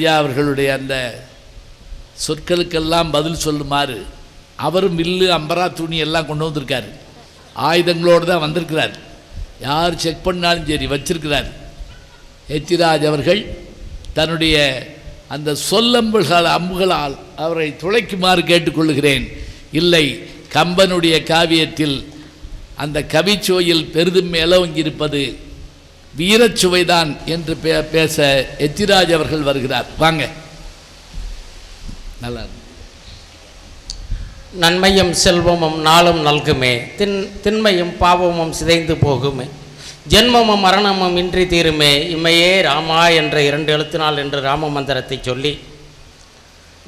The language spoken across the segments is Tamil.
ஐயா அவர்களுடைய அந்த சொற்களுக்கெல்லாம் பதில் சொல்லுமாறு அவரும் மில்லு அம்பரா துணி எல்லாம் கொண்டு வந்திருக்காரு. ஆயுதங்களோடு தான் வந்திருக்கிறார். யார் செக் பண்ணாலும் சரி வச்சிருக்கிறார். எத்திராஜ் அவர்கள் தன்னுடைய அந்த சொல்லம்புகள் அம்புகளால் அவரை துளைக்குமாறு கேட்டுக்கொள்கிறேன் இல்லை கம்பனுடைய காவியத்தில் அந்த கவிச்சுவையில் பெரிதும் மேலோங்கியிருப்பது வீரச்சுவைதான் என்று பே பேச எத்திராஜ் அவர்கள் வருகிறார். வாங்க. நல்லா நன்மையும் செல்வமும் நாளும் நல்குமே. தின் திண்மையும் பாவமும் சிதைந்து போகுமே. ஜென்மமும் மரணமும் இன்றி தீருமே. இம்மையே ராமா என்ற இரண்டு எழுத்தினால் என்று ராம மந்திரத்தை சொல்லி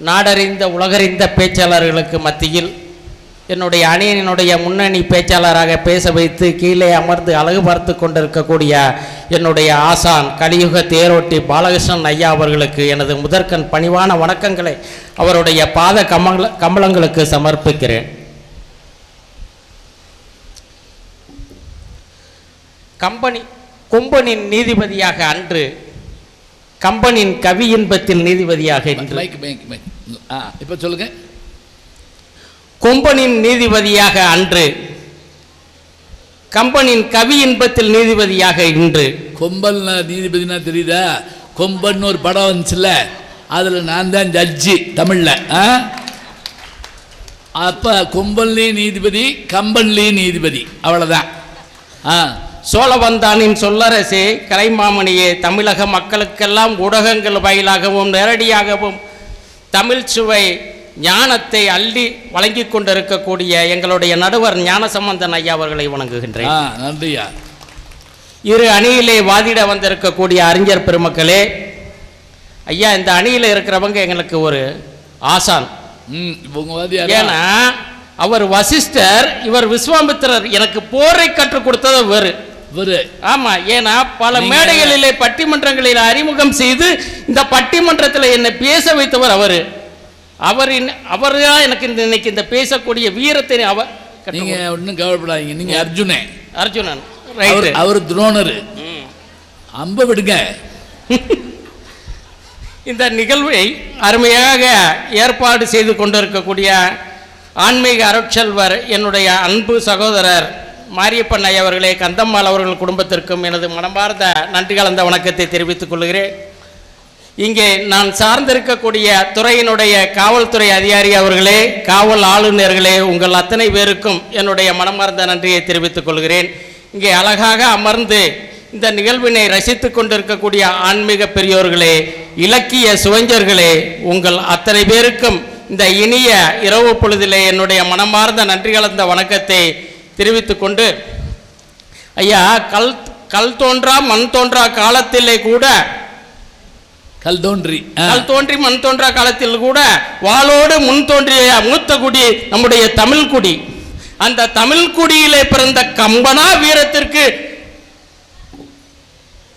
நாடறிந்த உலகறிந்த பேச்சாளர்களுக்கு மத்தியில் என்னுடைய அணியினுடைய முன்னணி பேச்சாளராக பேச வைத்து கீழே அமர்ந்து அழகு பார்த்து கொண்டிருக்கக்கூடிய என்னுடைய ஆசான் கலியுக தேரோட்டி பாலகிருஷ்ணன் ஐயா அவர்களுக்கு எனது முதற்கண் பணிவான வணக்கங்களை அவருடைய பாத கமல கமலங்களுக்கு சமர்ப்பிக்கிறேன். கம்பெனி கொம்பனின் நீதிபதியாக அன்று கம்பனின் கவி இன்பத்தில் நீதிபதியாக இப்போ சொல்லுங்க. கொம்பனின் நீதிபதியாக அன்று. கம்பனின் கவி இன்பத்தில் நீதிபதியாக இன்று. கொம்பன் நீதிபதினா தெரியுதா? கொம்பன் ஒரு படம் வந்துச்சுல்ல. அதில் நான் தான் ஜட்ஜி தமிழில் அப்போ கொம்பன்லேயும் நீதிபதி கம்பன்லேயும் நீதிபதி. அவ்வளோதான் ஆ? சோழவந்தானின் சொல்லரசே கலைமாமணியே தமிழக மக்களுக்கெல்லாம் ஊடகங்கள் வாயிலாகவும் நேரடியாகவும் தமிழ் சுவை ஞானத்தை அள்ளி வழங்கிக் கொண்டிருக்கக்கூடிய எங்களுடைய நடுவர் ஞானசம்பந்தன் ஐயா அவர்களை வணங்குகின்றேன். நன்றியா. இரு அணியிலே வாதிட வந்திருக்கக்கூடிய அறிஞர் பெருமக்களே ஐயா இந்த அணியில் இருக்கிறவங்க எங்களுக்கு ஒரு ஆசான்? ஏன்னா அவர் வசிஷ்டர் இவர் விஸ்வாமித்திரர் எனக்கு போரை கற்றுக் கொடுத்தது வேறு ஆமா ஏன்னா பல மேடைகளிலே பட்டிமன்றங்களில் அறிமுகம் செய்து இந்த பட்டிமன்றத்தில் என்னை பேச வைத்தவர் அவரு. அவர் அவர் எனக்கு இந்த இன்னைக்கு இந்த பேசக்கூடிய வீரத்தை அவர் நீங்க ஒன்றும் கவலைப்படாதீங்க. நீங்க அர்ஜுனே. அர்ஜுனன். அவர் அவர் துரோணரு. அம்ப விடுங்க. இந்த நிகழ்வை அருமையாக ஏற்பாடு செய்து கொண்டிருக்கக்கூடிய ஆன்மீக அருட்செல்வர் என்னுடைய அன்பு சகோதரர் மாரியப்பன் ஐயா அவர்களே கந்தம்மாள் அவர்கள் குடும்பத்திற்கும் எனது மனமார்ந்த நன்றி கலந்த வணக்கத்தை தெரிவித்துக் கொள்கிறேன். இங்கே நான் சார்ந்திருக்கக்கூடிய துறையினுடைய காவல்துறை அதிகாரி அவர்களே காவல் ஆளுநர்களே உங்கள் அத்தனை பேருக்கும் என்னுடைய மனமார்ந்த நன்றியை தெரிவித்துக் கொள்கிறேன். இங்கே அழகாக அமர்ந்து இந்த நிகழ்வினை ரசித்து கொண்டிருக்கக்கூடிய ஆன்மீக பெரியோர்களே இலக்கிய சுவஞ்சர்களே உங்கள் அத்தனை பேருக்கும் இந்த இனிய இரவு பொழுதிலே என்னுடைய மனமார்ந்த நன்றி கலந்த வணக்கத்தை தெரிவித்துக் கொண்டு ஐயா கல் கல் தோன்றா மண் தோன்றா காலத்திலே கூட கல் தோன்றி கல் தோன்றி மண் தோன்றா காலத்தில் கூட வாளோடு முன் தோன்றிய மூத்த குடி நம்முடைய தமிழ் குடி. அந்த தமிழ் குடியிலே பிறந்த கம்பனா வீரத்திற்கு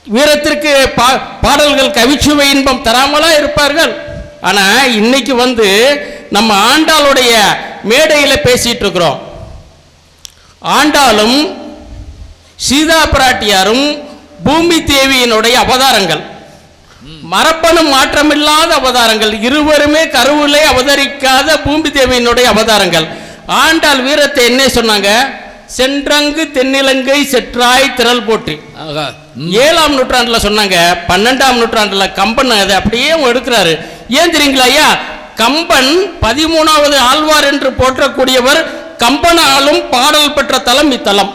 வீரத்திற்கு பா- பாடல்கள் கவிச்சுவை இன்பம் தராமலா இருப்பார்கள். ஆனா இன்னைக்கு வந்து நம்ம ஆண்டாளுடைய மேடையில பேசிட்டு இருக்கிறோம் ஆண்டாளும் சீதா பிராட்டியாரும் பூமி தேவியினுடைய அவதாரங்கள். மரபணு மாற்றமில்லாத அவதாரங்கள். இருவருமே கருவிலே அவதரிக்காத பூமி தேவியினுடைய அவதாரங்கள். ஆண்டாள் வீரத்தை என்ன சொன்னாங்க? சென்றங்கு தென்னிலங்கை செற்றாய் திரள் போற்றி. ஏழாம் நூற்றாண்டுல சொன்னாங்க. பன்னெண்டாம் நூற்றாண்டுல கம்பன் அதை அப்படியே எடுக்கிறாரு. ஏன் தெரியுங்களா ஐயா? கம்பன் பதிமூணாவது ஆழ்வார் என்று போற்றக்கூடியவர் கம்பனாலும் பாடல் பெற்ற தலம் இத்தலம்.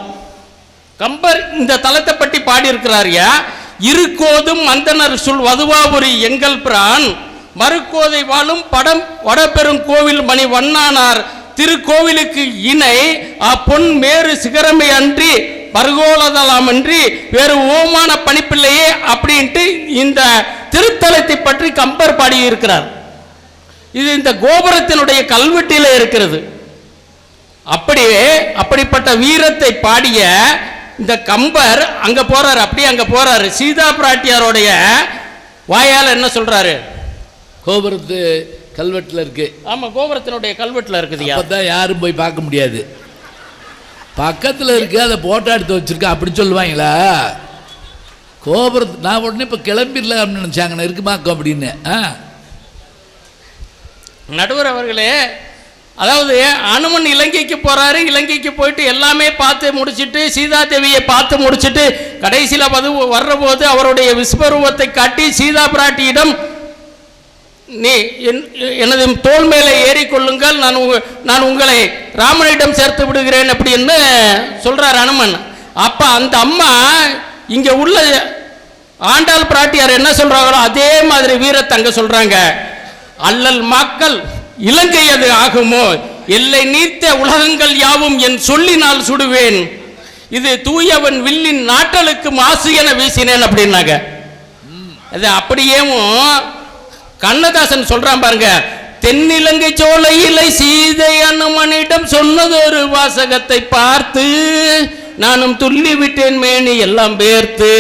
கம்பர் இந்த தலத்தை பற்றி பாடியிருக்கிறாரியா இருக்கோதும் மந்தனர் சொல் வதுவாபுரி எங்கள் பிரான். மறுக்கோதை வாழும் படம் வடபெருங்கோவில் மணி வண்ணானார். திருக்கோவிலுக்கு இணை அப்பொன் மேறு சிகரமை அன்றி பருகோலதலாம் அன்றி வேறு ஓமான பணிப்பில்லையே அப்படின்ட்டு இந்த திருத்தலத்தை பற்றி கம்பர் பாடியிருக்கிறார். இது இந்த கோபுரத்தினுடைய கல்வெட்டில இருக்கிறது. அப்படியே அப்படிப்பட்ட வீரத்தை பாடிய இந்த கம்பர் அங்க போறாரு அப்படியே அங்க போறாரு. சீதா பிராட்டியாருடைய வாயால் என்ன சொல்றாரு? கோபுரத்து கல்வெட்டில் இருக்கு. ஆமா கோபுரத்தினுடைய கல்வெட்டுல இருக்குதுயா அப்பதான் யாரும் போய் பார்க்க முடியாது. பக்கத்தில் இருக்கு அதை போட்டோ எடுத்து வச்சிருக்க அப்படி சொல்லுவாங்களா? கோபுரத்து நான் உடனே இப்போ கிளம்பிடலாம்னு நினச்சாங்கண்ணே இருக்குமாக்கும் அப்படின்னு. ஆ. நடுவர் அவர்களே அதாவது அனுமன் இலங்கைக்கு போறாரு இலங்கைக்கு போயிட்டு எல்லாமே பார்த்து முடிச்சிட்டு சீதா தேவியை பார்த்து முடிச்சிட்டு கடைசியில் பது வர்றபோது அவருடைய விஸ்வரூபத்தை காட்டி சீதா பிராட்டியிடம் நீ என் எனது தோல் மேலே ஏறிக்கொள்ளுங்கள் நான் உங்க நான் உங்களை ராமனிடம் சேர்த்து விடுகிறேன் அப்படின்னு சொல்றார் அனுமன். அப்ப அந்த அம்மா இங்க உள்ள ஆண்டாள் பிராட்டியார் என்ன சொல்றாங்களோ அதே மாதிரி வீரத்தங்க சொல்றாங்க. அல்லல் மக்கள் இலங்கை அது ஆகுமோ? எல்லை நீர்த்த உலகங்கள் யாவும் என் சொல்லினால் சுடுவேன். இது தூயவன் வில்லின் நாட்டலுக்கு மாசு என வீசினேன் அப்படின்னாங்க. அது அப்படியேவும் கண்ணதாசன் சொல்றான் பாருங்க தென்னிலங்கை சோலையிலை சீதை அனுமனிடம் சொன்னதொரு வாசகத்தை பார்த்து நானும் துள்ளி விட்டேன் மேனி எல்லாம் பேர்த்து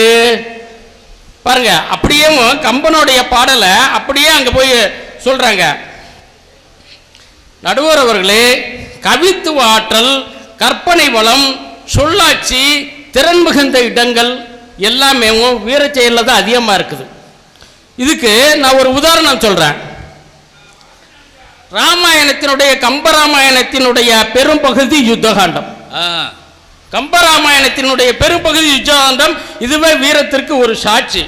பாருங்க அப்படியேவும் கம்பனுடைய பாடலை அப்படியே அங்க போய் சொல்றாங்க. நடுவர் அவர்களே கவித்துவ ஆற்றல் கற்பனை வளம் சொல்லாட்சி திறன் மிகுந்த இடங்கள் எல்லாமே வீரச் செயல்ல தான் அதிகமாக இருக்குது. இதுக்கு நான் ஒரு உதாரணம் சொல்றேன். ராமாயணத்தினுடைய கம்பராமாயணத்தினுடைய பெரும்பகுதி யுத்தகாண்டம். கம்பராமாயணத்தினுடைய பெரும்பகுதி யுத்தகாண்டம் இதுவே வீரத்திற்கு ஒரு சாட்சி.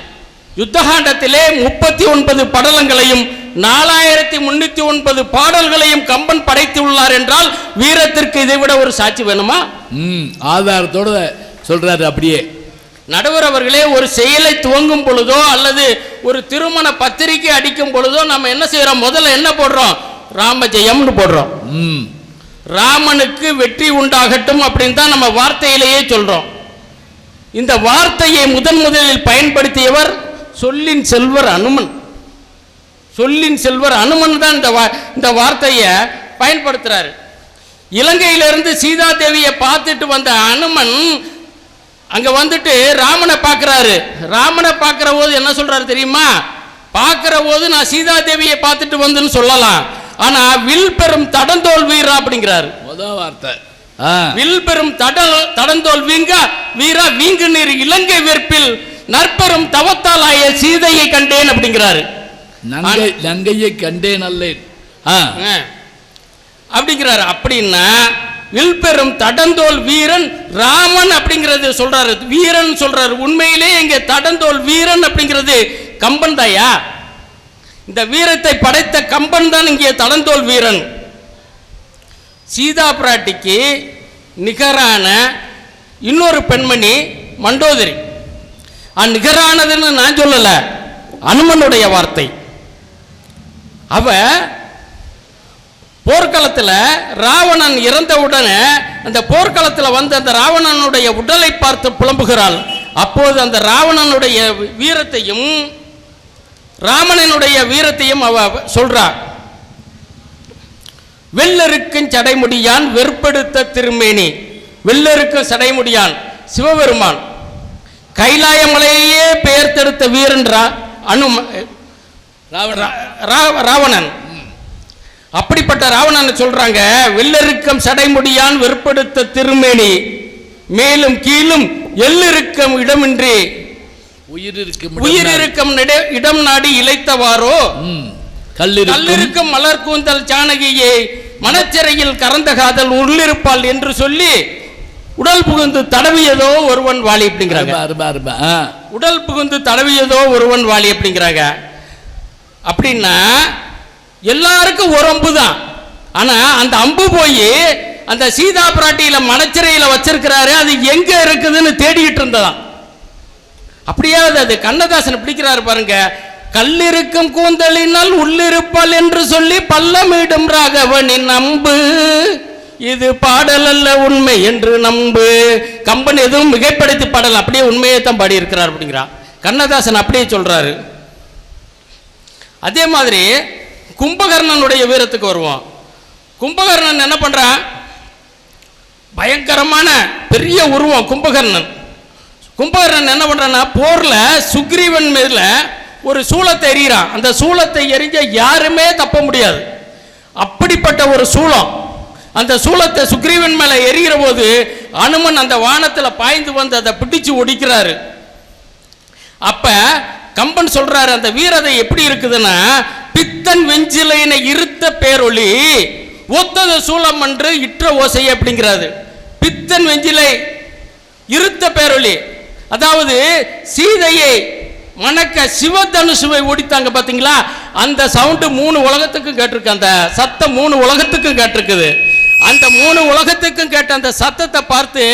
யுத்தகாண்டத்திலே முப்பத்தி ஒன்பது படலங்களையும் நாலாயிரத்தி முன்னூத்தி ஒன்பது பாடல்களையும் கம்பன் படைத்துள்ளார் என்றால் வீரத்திற்கு இதை விட ஒரு சாட்சி வேணுமா? ம் ஆதாரத்தோட சொல்கிறாரு அப்படியே. நடுவர் அவர்களே ஒரு செயலை துவங்கும் பொழுதோ அல்லது ஒரு திருமண பத்திரிகை அடிக்கும் பொழுதோ நம்ம என்ன செய்யறோம் முதல்ல என்ன போடுறோம்? ராம ஜெயம்னு போடுறோம். ம். ராமனுக்கு வெற்றி உண்டாகட்டும் அப்படின்னு தான் நம்ம வார்த்தையிலேயே சொல்றோம். இந்த வார்த்தையை முதன் முதலில் பயன்படுத்தியவர் சொல்லின் செல்வர் அனுமன். சொல்லின் செல்வர் அனுமன் தான் இந்த வா- இந்த வார்த்தையை பயன்படுத்துறாரு. இலங்கையிலிருந்து சீதா தேவியை பார்த்துட்டு வந்த அனுமன் அங்க வந்துட்டு ராமனை பார்க்கறாரு. ராமனை பார்க்கிற போது என்ன சொல்றாரு தெரியுமா? பார்க்கிற போது நான் சீதா தேவியை பார்த்துட்டு வந்துன்னு சொல்லலாம். ஆனா வில் பெறும் தடந்தோல் வீரா அப்படிங்கிறாரு. முத வார்த்தை. வில் பெறும் தடல் தடந்தோல் வீங்க வீரா வீங்கு நீர் இலங்கை வெற்பில் நற்பெரும் தவத்தால் ஆய சீதையை கண்டேன் அப்படிங்கிறாரு. நங்கை நங்கையை கண்டேன் அல்லேன். அப்படிங்கிறாரு. அப்படின்னா வில் பெறும் தடந்தோல் வீரன் ராமன் அப்படிங்கிறது சொல்றாரு. வீரன் சொல்றாரு. உண்மையிலே இங்க தடந்தோல் வீரன் அப்படிங்கிறது கம்பன் தாயா? இந்த வீரத்தை படைத்த கம்பன் தான் இங்கே தடந்தோல் வீரன். சீதா பிராட்டிக்கு நிகரான இன்னொரு பெண்மணி மண்டோதரி. நிகரானதுன்னு நான் சொல்லல. அனுமனுடைய வார்த்தை. அவ போர்க்களத்தில் ராவணன் இறந்தவுடனே அந்த போர்க்களத்தில் வந்து அந்த ராவணனுடைய உடலை பார்த்து புலம்புகிறாள். அப்போது அந்த ராவணனுடைய வீரத்தையும் ராமணனுடைய வீரத்தையும் அவ சொல்றார் வெள்ளருக்கும் சடைமுடியான் வெறுப்படுத்த திருமேனி. வெள்ளருக்கும் சடைமுடியான் சிவபெருமான். கைலாய மலையே பெயர்த்தெடுத்த வீரன்றா? அனு ராவணன். அப்படிப்பட்ட ராவணன் சொல்றாங்க வெள்ளருக்கம் சடைமுடியான் வெறுப்படுத்த திருமேனி மேலும் கீழும் எல்லிருக்கம் இடமின்றி உயிர் இருக்கும் உயிர் இருக்கும் இடம் நாடி இளைத்தவாறோ ம் கல்லிருக்கும். மலர் கூந்தல் ஜானகியை மனச்சிறையில் கறந்த காதல் உள்ளிருப்பாள் என்று சொல்லி உடல் புகுந்து தடவியதோ ஒருவன் வாலி அப்படிங்கிறாங்க. உடல் புகுந்து தடவியதோ ஒருவன் வாலி அப்படிங்கிறாங்க. அப்படின்னா எல்லாருக்கும் ஒரு அம்பு தான் ஆனா அந்த அம்பு போய் அந்த சீதா பிராட்டியில மனச்சிறையில வச்சிருக்கிறாரு அது எங்க இருக்குதுன்னு தேடிட்டு இருந்ததான் அப்படியாவது அது- கண்ணதாசன் பிடிக்கிறாரு பாருங்க கல்லிருக்கும் கூந்தலினால் உள்ளிருப்பல் என்று சொல்லி பல்லமிடும் ராகவனின் அம்பு. இது பாடல் அல்ல உண்மை என்று நம்பு. கம்பன் எதுவும் மிகைப்படுத்தி பாடல் அப்படியே உண்மையை தான் பாடி இருக்கிறார் அப்படிங்கிறான். கண்ணதாசன் அப்படியே சொல்றாரு அதே மாதிரி கும்பகர்ணனுடைய வீரத்துக்கு வருவோம். கும்பகர்ணன் என்ன பண்ணுறான் பயங்கரமான பெரிய உருவம் கும்பகர்ணன். கும்பகர்ணன் என்ன பண்ணுறான்னா போரில் சுக்ரீவன் மேல ஒரு சூளத்தை எறிகிறான். அந்த சூளத்தை எரிஞ்ச யாருமே தப்ப முடியாது. அப்படிப்பட்ட ஒரு சூளம். அந்த சூளத்தை சுக்ரீவன் மேலே எரிகிற போது அனுமன் அந்த வானத்தில் பாய்ந்து வந்து அதை பிடிச்சு ஒடிக்கிறாரு. அப்போ கம்பன் சொல்றாரு அந்த வீரதை எப்படி இருக்குதுன்னா பித்தன் வெஞ்சிலைனை இருத்த பேரொளி ஒத்தது சூலம் என்று இற்ற ஓசை அப்படிங்கிறாரு. பித்தன் வெஞ்சிலை இருத்த பேரொளி. அதாவது சீதையை மணக்க சிவதனுசுவை ஓடித்தாங்க பார்த்தீங்களா அந்த சவுண்டு மூணு உலகத்துக்கும் கேட்டிருக்கு அந்த சத்தம் மூணு உலகத்துக்கும் கேட்டிருக்குது. அந்த மூணு உலகத்துக்கும் கேட்ட அந்த சத்தத்தை பார்த்து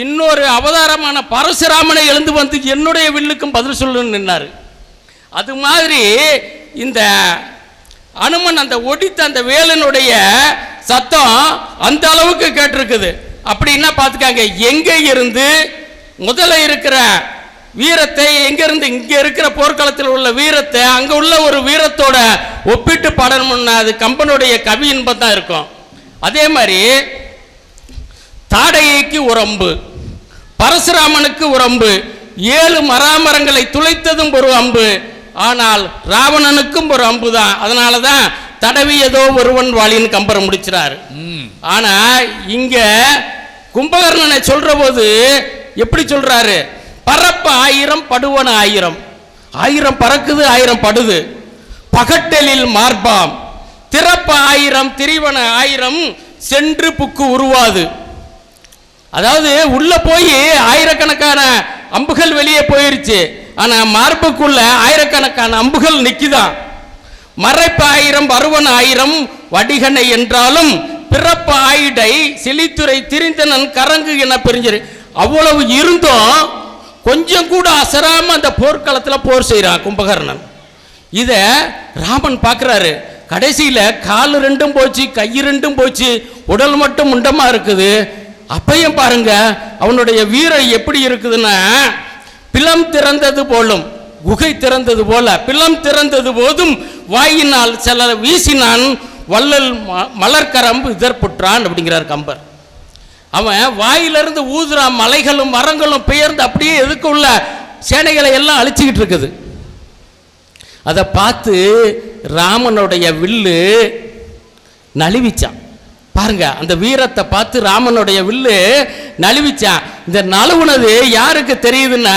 இன்னொரு அவதாரமான பரசுராமனை எழுந்து வந்து என்னுடைய வில்லுக்கும் பதில் சொல்லுன்னு நின்னாரு. அது மாதிரி இந்த அனுமன் அந்த ஒடித்த அந்த வேலனுடைய சத்தம் அந்த அளவுக்கு கேட்டிருக்குது. அப்படின்னா பார்த்துக்காங்க? எங்கே இருந்து முதல்ல இருக்கிற வீரத்தை எங்கேருந்து இங்கே இருக்கிற போர்க்களத்தில் உள்ள வீரத்தை அங்கே உள்ள ஒரு வீரத்தோட ஒப்பிட்டு பாடணும்னா அது கம்பனுடைய கவி இன்பம் தான் இருக்கும். அதே மாதிரி தாடையைக்கு ஒரு அம்பு பரசுராமனுக்கு ஒரு அம்பு ஏழு மராமரங்களை துளைத்ததும் ஒரு அம்பு ஆனால் ராவணனுக்கும் ஒரு அம்பு தான் அதனால தான் தடவியதோ ஒருவன் வாளின்னு கம்பரை முடிச்சிறாரு. ஆனா இங்க கும்பகர்ணனை சொல்ற போது எப்படி சொல்றாரு? பறப்ப ஆயிரம் படுவன ஆயிரம். ஆயிரம் பறக்குது ஆயிரம் படுது. பகட்டலில் மார்பாம். திறப்ப ஆயிரம் திரிவன ஆயிரம் சென்று புக்கு உருவாது. அதாவது உள்ள போய் ஆயிரக்கணக்கான அம்புகள் வெளியே போயிருச்சு. ஆனா மார்புக்குள்ள ஆயிரக்கணக்கான அம்புகள் நிக்குதான் மறைப்பு ஆயிரம் வருவன் ஆயிரம் வடிகனை என்றாலும் பிறப்பு ஆயிடை சிலித்துறை திரிந்தனன் கரங்கு என பிரிஞ்சிரு. அவ்வளவு இருந்தும் கொஞ்சம் கூட அசராம அந்த போர்க்களத்தில் போர் செய்கிறான் கும்பகர்ணன். இதை ராமன் பார்க்குறாரு கடைசியில் கால் ரெண்டும் போச்சு கை ரெண்டும் போச்சு உடல் மட்டும் முண்டமாக இருக்குது. அப்பையும் பாருங்க அவனுடைய வீரம் எப்படி இருக்குதுன்னா பிலம் திறந்தது போலும் குகை திறந்தது போல பிலம் திறந்தது போதும் வாயினால் சில வீசினான் வள்ளல் ம- இதற்புற்றான் அப்படிங்கிறார் கம்பர். அவன் வாயிலிருந்து ஊதுறான் மலைகளும் மரங்களும் பெயர்ந்து அப்படியே எதுக்கு உள்ள சேனைகளை எல்லாம் அழிச்சுக்கிட்டு இருக்குது. அதை பார்த்து ராமனுடைய வில்லு நழுவிச்சான். பாருங்க அந்த வீரத்தை பார்த்து ராமனுடைய வில்லு நழுவிச்சான். இந்த நழுவுனது யாருக்கு தெரியுதுன்னா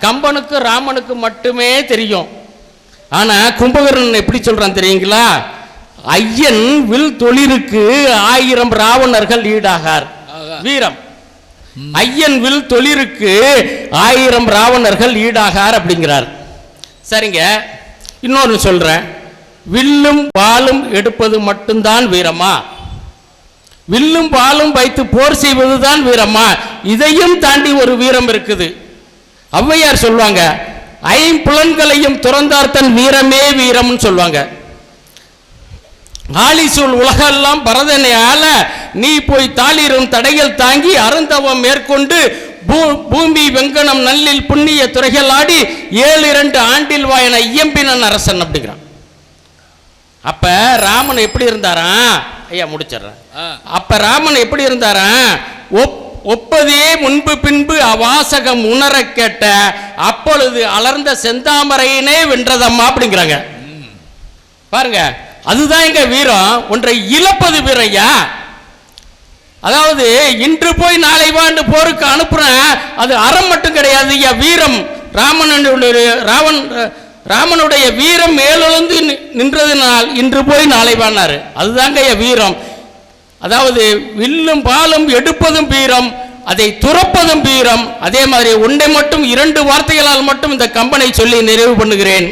கம்பனுக்கு ராமனுக்கு மட்டுமே தெரியும். ஆனா கும்பகர்ணன் எப்படி சொல்றான் தெரியுங்களா? ஐயன் வில் தொழிலுக்கு ஆயிரம் ராவணர்கள் ஈடாகார். வீரம். ஐயன் வில் தொழிலுக்கு ஆயிரம் ராவணர்கள் ஈடாகார் அப்படிங்கிறார். சரிங்க இன்னொன்று சொல்றேன். வில்லும் வாளும் எடுப்பது மட்டும்தான் வீரமா? வில்லும் பாலும் வைத்து போர் செய்வதுதான் வீரமா இதையும் தாண்டி ஒரு வீரம் இருக்குது. ஔவையார் சொல்லுவாங்க ஐம்புலன்களையும் துறந்தார் தன் வீரமே வீரம்னு சொல்லுவாங்க ஆலிசூல் உலகெல்லாம் பரதனை ஆள நீ போய் தாளிரும் தடைகள் தாங்கி அருந்தவம் மேற்கொண்டு பூ- பூமி வெங்கனம் நல்லில் புண்ணிய துறைகள் ஆடி ஏழு இரண்டு ஆண்டில் வாயன இயம்பினன் அரசன் அப்படிங்கிறான். அப்ப ராமன் எப்படி இருந்தாராம்? ஐயா முடிச்சிடுறேன். அப்ப ராமன் எப்படி இருந்தாராம் ஒப் ஒப்பதே முன்பு பின்பு அவாசகம் உணர கேட்ட அப்பொழுது அலர்ந்த செந்தாமரையினே வென்றதம்மா அப்படிங்கிறாங்க. பாருங்க அதுதான் எங்க வீரம். ஒன்றை இழப்பது வீரையா அதாவது இன்று போய் நாளை வாண்டு போருக்கு அனுப்புறேன். அது அறம் மட்டும் கிடையாது ஐயா வீரம். ராமனுடைய ராவன் ராமனுடைய வீரம் மேலெழுந்து நின்றதுனால் இன்று போய் நாளை வானார். அதுதாங்க வீரம். அதாவது வில்லும் பாலும் எடுப்பதும் வீரம் அதை துறப்பதும் வீரம். அதே மாதிரி ஒன்றை மட்டும் இரண்டு வார்த்தைகளால் மட்டும் இந்த கம்பனை சொல்லி நிறைவு பண்ணுகிறேன்.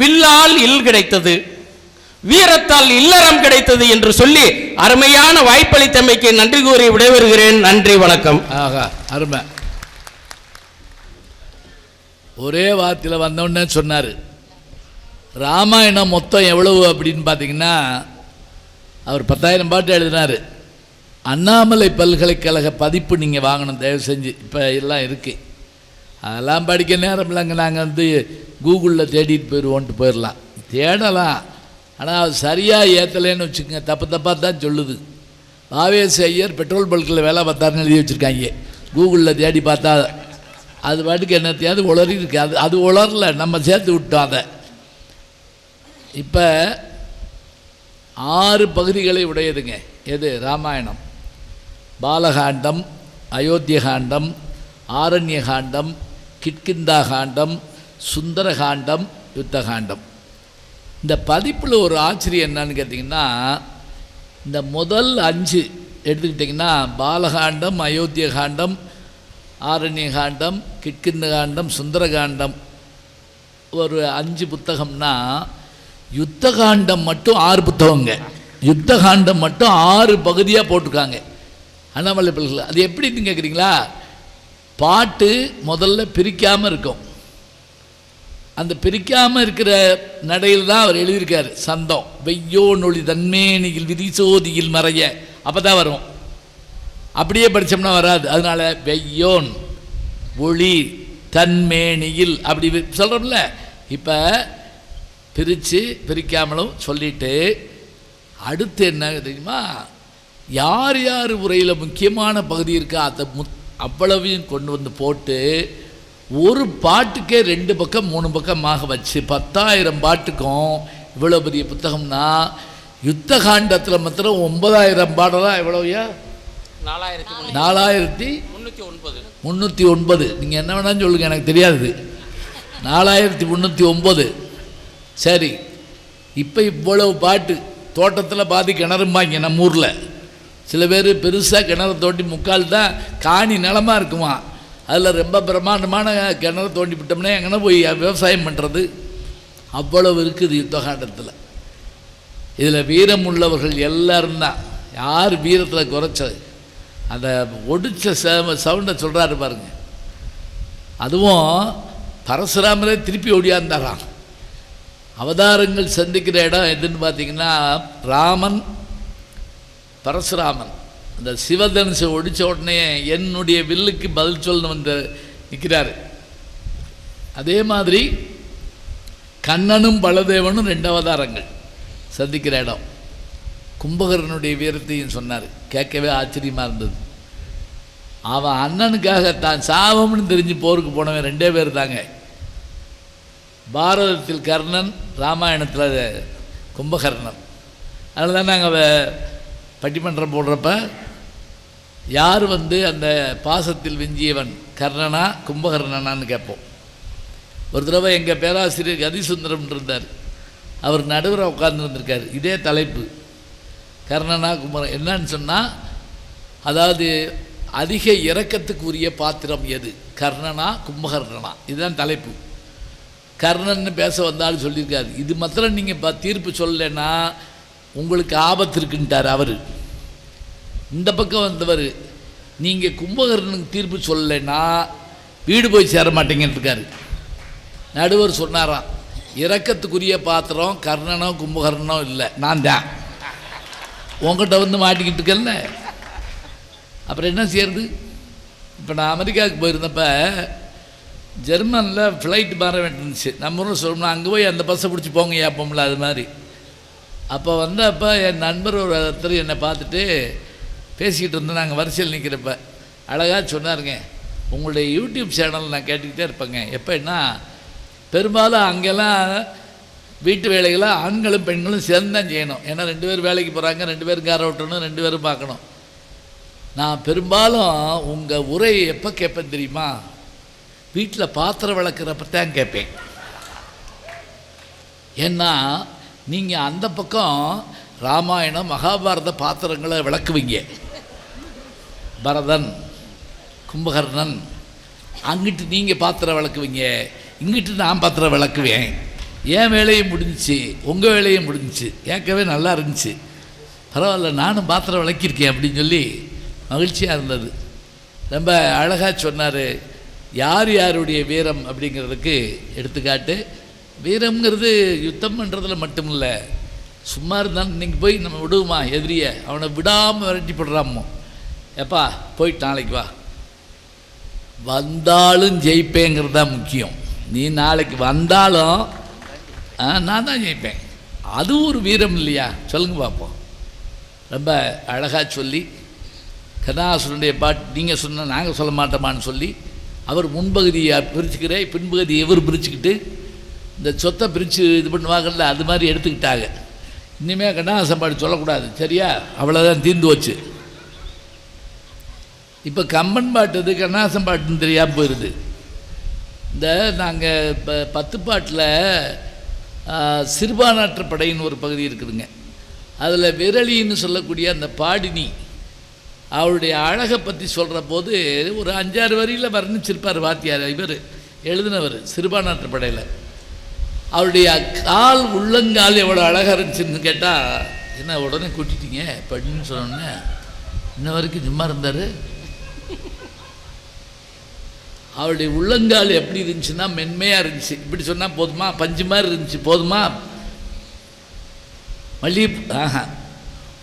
வில்லால் இல் கிடைத்தது வீரத்தால் இல்லறம் கிடைத்தது என்று சொல்லி அருமையான வாய்ப்பளித்தமைக்கு நன்றி கூறி விடைபெறுகிறேன். நன்றி வணக்கம். ஆகா அருமை. ஒரே வார்த்தையில் வந்தோடனே சொன்னார். ராமாயணம் மொத்தம் எவ்வளவு அப்படின்னு பார்த்தீங்கன்னா அவர் பத்தாயிரம் பாட்டு எழுதினார். அண்ணாமலை பல்கலைக்கழக பதிப்பு நீங்கள் வாங்கணும் தயவு செஞ்சு. இப்போ எல்லாம் இருக்குது அதெல்லாம் படிக்க நேரம் இல்லைங்க. நாங்கள் வந்து கூகுளில் தேடிட்டு போயிடுவோன்ட்டு போயிடலாம் தேடலாம். ஆனால் அது சரியாக ஏற்றலைன்னு வச்சுக்கோங்க. தப்பு தப்பாக தான் சொல்லுது. பாவேஸ் ஐயர் பெட்ரோல் பல்கில் வேலை பார்த்தாருன்னு எழுதி வச்சுருக்காங்க. கூகுளில் தேடி பார்த்தா அது பாட்டுக்கு என்னத்தையாவது உளறி இருக்கு. அது அது உளரல நம்ம சேர்த்து விட்டோம் அதை. இப்போ ஆறு பகுதிகளை உடையதுங்க. எது? ராமாயணம். பாலகாண்டம் அயோத்தியகாண்டம் ஆரண்யகாண்டம் கிட்கிந்தா காண்டம் சுந்தரகாண்டம் யுத்தகாண்டம் இந்த பதிப்பில் ஒரு ஆச்சரியம் என்னன்னு கேட்டிங்கன்னா இந்த முதல் அஞ்சு எடுத்துக்கிட்டிங்கன்னா பாலகாண்டம் அயோத்திய காண்டம் ஆரண்ய காண்டம் கிட்கிந்த காண்டம் சுந்தரகாண்டம் ஒரு அஞ்சு புத்தகம்னா யுத்த காண்டம் மட்டும் ஆறு புத்தகங்க. யுத்த காண்டம் மட்டும் ஆறு பகுதியாக போட்டிருக்காங்க. அண்ணாமலை பிள்ளைகள் அது எப்படின்னு கேட்குறீங்களா பாட்டு முதல்ல பிரிக்காமல் இருக்கும். அந்த பிரிக்காமல் இருக்கிற நடையில் தான் அவர் எழுதியிருக்காரு. சந்தம் வெய்யோ நொழி தன்மேனியில் விதிசோதியில் மறைய. அப்போ தான் வரும். அப்படியே படித்தோம்னா வராது. அதனால வெய்யோன். ஒளி தன்மேனியில் அப்படி சொல்கிறோம்ல இப்போ பிரித்து பிரிக்காமலும் சொல்லிட்டு அடுத்து என்ன தெரியுமா? யார் யார் உரையில் முக்கியமான பகுதி இருக்கோ அதை முத் அவ்வளவையும் கொண்டு வந்து போட்டு ஒரு பாட்டுக்கே ரெண்டு பக்கம் மூணு பக்கமாக வச்சு பத்தாயிரம் பாட்டுக்கும் இவ்வளோ பெரிய புத்தகம்னா யுத்த காண்டத்தில் மாத்திரம் ஒன்பதாயிரம் பாடலாம் எவ்வளோயா நாலாயிரத்தி நாலாயிரத்தி முந்நூற்றி ஒன்பது. முந்நூற்றி ஒன்பது. நீங்கள் என்ன வேணாலும் சொல்லுங்கள் எனக்கு தெரியாது நாலாயிரத்தி முந்நூற்றி ஒம்பது சரி. இப்போ இவ்வளவு பாட்டு தோட்டத்தில் பாதி கிணறும்பாங்க நம்ம ஊரில். சில பேர் பெருசாக கிணறு தோண்டி முக்கால் தான் காணி நிலமாக இருக்குமா? அதில் ரொம்ப பிரம்மாண்டமான கிணறு தோண்டி விட்டோம்னா எங்கன்னா போய் விவசாயம் பண்ணுறது அவ்வளவு இருக்குது யுத்தகாண்டத்தில் இதில் வீரம் உள்ளவர்கள் எல்லாரும் தான். யார் வீரத்தில் குறைச்சது? அந்த ஒடிச்ச சவுண்டை சொல்கிறாரு பாருங்க. அதுவும் பரசுராமரே திருப்பி ஒடியாந்தாராம் அவதாரங்கள் சந்திக்கிற இடம் எதுன்னு பார்த்தீங்கன்னா ராமன் பரசுராமன். அந்த சிவதனுசை ஒடிச்ச உடனே என்னுடைய வில்லுக்கு பதில் சொல்லணும் வந்து நிற்கிறாரு அதே மாதிரி கண்ணனும் பலதேவனும் ரெண்டு அவதாரங்கள் சந்திக்கிற இடம். கும்பகரனுடைய வீரத்தையும் சொன்னார். கேட்கவே ஆச்சரியமாக இருந்தது. அவன் அண்ணனுக்காக தான் சாபம்னு தெரிஞ்சு போருக்கு போனவன் ரெண்டே பேர் தாங்க. பாரதத்தில் கர்ணன் ராமாயணத்தில் கும்பகர்ணன். அதனால தான் நாங்கள் பட்டிமன்றம் போடுறப்ப யார் வந்து அந்த பாசத்தில் விஞ்சியவன் கர்ணனா கும்பகர்ணனான்னு கேட்போம். ஒரு தடவை எங்கள் பேராசிரியர் கதிசுந்தரம் இருந்தார். அவர் நடுவரை உட்கார்ந்துருந்துருக்கார் இதே தலைப்பு. கர்ணனா குமரன் என்னன்னு சொன்னால் அதாவது அதிக இரக்கத்துக்கு உரிய பாத்திரம் எது? கர்ணனா கும்பகர்ணனா? இதுதான் தலைப்பு. கர்ணன்னு பேச வந்தாலும் சொல்லியிருக்காரு. இது மாத்திரம் நீங்கள் இப்போ தீர்ப்பு சொல்லலைன்னா உங்களுக்கு ஆபத்து இருக்குன்ட்டார் அவர். இந்த பக்கம் வந்தவர் நீங்கள் கும்பகர்ணனுக்கு தீர்ப்பு சொல்லலைன்னா வீடு போய் சேர மாட்டீங்கன்னு இருக்காரு. நடுவர் சொன்னாராம் இறக்கத்துக்குரிய பாத்திரம் கர்ணனோ கும்பகர்ணனோ இல்லை. நான் தான். உங்கள்கிட்ட வந்து மாட்டிக்கிட்டு இருக்கேன்ல. அப்புறம் என்ன செய்யறது? இப்போ நான் அமெரிக்காவுக்கு போயிருந்தப்ப ஜெர்மனில் ஃப்ளைட் மாற வேண்டியிருந்துச்சு நம்ம ஊரில் சொல்லணும் அங்கே போய் அந்த பஸ்ஸை பிடிச்சி போங்க ஏப்போம்ல அது மாதிரி. அப்போ வந்தப்போ என் நண்பர் ஒரு ஒருத்தர் என்னை பார்த்துட்டு பேசிக்கிட்டு இருந்தோம் நாங்கள் வரிசையில் நிற்கிறப்ப அழகாக சொன்னாருங்க உங்களுடைய யூடியூப் சேனல் நான் கேட்டுக்கிட்டே இருப்பேங்க. எப்போன்னா பெரும்பாலும் அங்கெல்லாம் வீட்டு வேலைகளை ஆண்களும் பெண்களும் சேர்ந்து தான் செய்யணும். ஏன்னா ரெண்டு பேர் வேலைக்கு போகிறாங்க ரெண்டு பேரும் கார ஓட்டணும் ரெண்டு பேரும் பார்க்கணும். நான் பெரும்பாலும் உங்கள் உரையை எப்போ கேட்பேன் தெரியுமா? வீட்டில் பாத்திரம் விளக்குறப்ப தான் கேட்பேன். ஏன்னா நீங்கள் அந்த பக்கம் ராமாயணம் மகாபாரத பாத்திரங்களை விளக்குவீங்க. பரதன் கும்பகர்ணன் அங்கிட்டு நீங்கள் பாத்திரம் விளக்குவீங்க இங்கிட்டு நான் பாத்திரம் விளக்குவேன். என் வேலையும் முடிஞ்சிச்சு உங்கள் வேலையும் முடிஞ்சிச்சு. கேட்கவே நல்லா இருந்துச்சு. பரவாயில்ல நானும் பாத்திரம் விளக்கியிருக்கேன் அப்படின்னு சொல்லி மகிழ்ச்சியாக இருந்தது. ரொம்ப அழகாக சொன்னார் யார் யாருடைய வீரம் அப்படிங்கிறதுக்கு எடுத்துக்காட்டு. வீரம்ங்கிறது யுத்தம் பண்ணுறதுல மட்டும் இல்லை சும்மா இருந்தாலும் இன்னைக்கு போய் நம்ம விடுவோமா எதிரியை? அவனை விடாமல் விரட்டி போடுறாமோ? எப்பா போயிட்டு நாளைக்கு வா. வந்தாலும் ஜெயிப்பேங்கிறது தான் முக்கியம். நீ நாளைக்கு வந்தாலும் நான் தான் ஜெயிப்பேன். அது ஒரு வீரம் இல்லையா? சொல்லுங்க பார்ப்போம் ரொம்ப அழகாக சொல்லி கதாசுரனுடைய பாட்டு நீங்கள் சொன்ன நாங்கள் சொல்ல மாட்டோமான்னு சொல்லி அவர் முன்பகுதியை பிரிச்சுக்கிறேன் பின்பகுதியை இவர் பிரிச்சுக்கிட்டு இந்த சொத்தை பிரித்து இது பண்ணுவாங்கல்ல அது மாதிரி எடுத்துக்கிட்டாங்க. இனிமேல் கண்ணாசம் பாட்டு சொல்லக்கூடாது சரியா? அவ்வளோதான் தீர்ந்து வச்சு இப்போ கம்பன் பாட்டு இது கண்ணாசம் பாட்டுன்னு தெரியாமல் போயிடுது இந்த நாங்கள் இப்போ பத்து பாட்டில் சிறுபானாற்று படைன்னு ஒரு பகுதி இருக்குதுங்க. அதில் விரலின்னு சொல்லக்கூடிய அந்த பாடினி அவருடைய அழகை பற்றி சொல்கிற போது ஒரு அஞ்சாறு வரியில் வர்ணிச்சிருப்பார் வாத்தியார் இவர் எழுதினவர் சிறுபானாற்று படையில். அவருடைய கால் உள்ளங்கால் எவ்வளோ அழகாக இருந்துச்சுன்னு கேட்டால் என்ன உடனே கூட்டிட்டீங்க? படின்னு சொன்னோன்னே இன்ன வரைக்கும் சும்மா இருந்தார். அவருடைய உள்ளங்கால் எப்படி இருந்துச்சுன்னா மென்மையாக இருந்துச்சு. இப்படி சொன்னால் போதுமா? பஞ்சு மாதிரி இருந்துச்சு. போதுமா? மல்லிகை ஆஹா.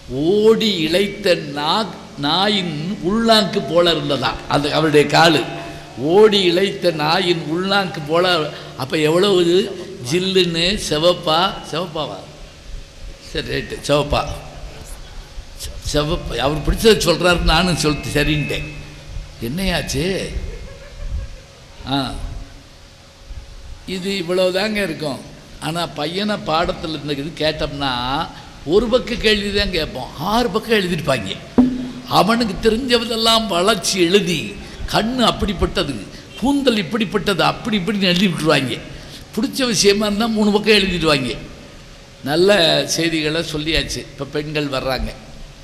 ஓடி இழைத்த நா நாயின் உள்நாக்கு போல இருந்ததா? அது அவருடைய காலு. ஓடி இழைத்த நாயின் உள்நாக்கு போல. அப்போ எவ்வளவு இது? ஜில்லுன்னு சிவப்பா? சிவப்பாவா? சரி ரைட்டு. சிவப்பா. செவப்பா சிவப்பா. அவர் பிடிச்சதை சொல்கிறாரு நானும் சொல்லிட்டு சரின்ட்டேன். என்னையாச்சு? ஆ. இது இவ்வளோதாங்க இருக்கும். ஆனால் பையனை பாடத்தில் இருந்தது கேட்டோம்னா ஒரு பக்கம் கேள்வி தான் கேட்போம். ஆறு பக்கம் எழுதிருப்பாங்க அவனுக்கு தெரிஞ்சவதெல்லாம் வளர்ச்சி எழுதி கண் அப்படிப்பட்டது கூந்தல் இப்படிப்பட்டது அப்படி இப்படின்னு எழுதி விட்டுருவாங்க. பிடிச்ச விஷயமா இருந்தால் மூணு பக்கம் எழுதிடுவாங்க. நல்ல செய்திகளை சொல்லியாச்சு. இப்போ பெண்கள் வர்றாங்க.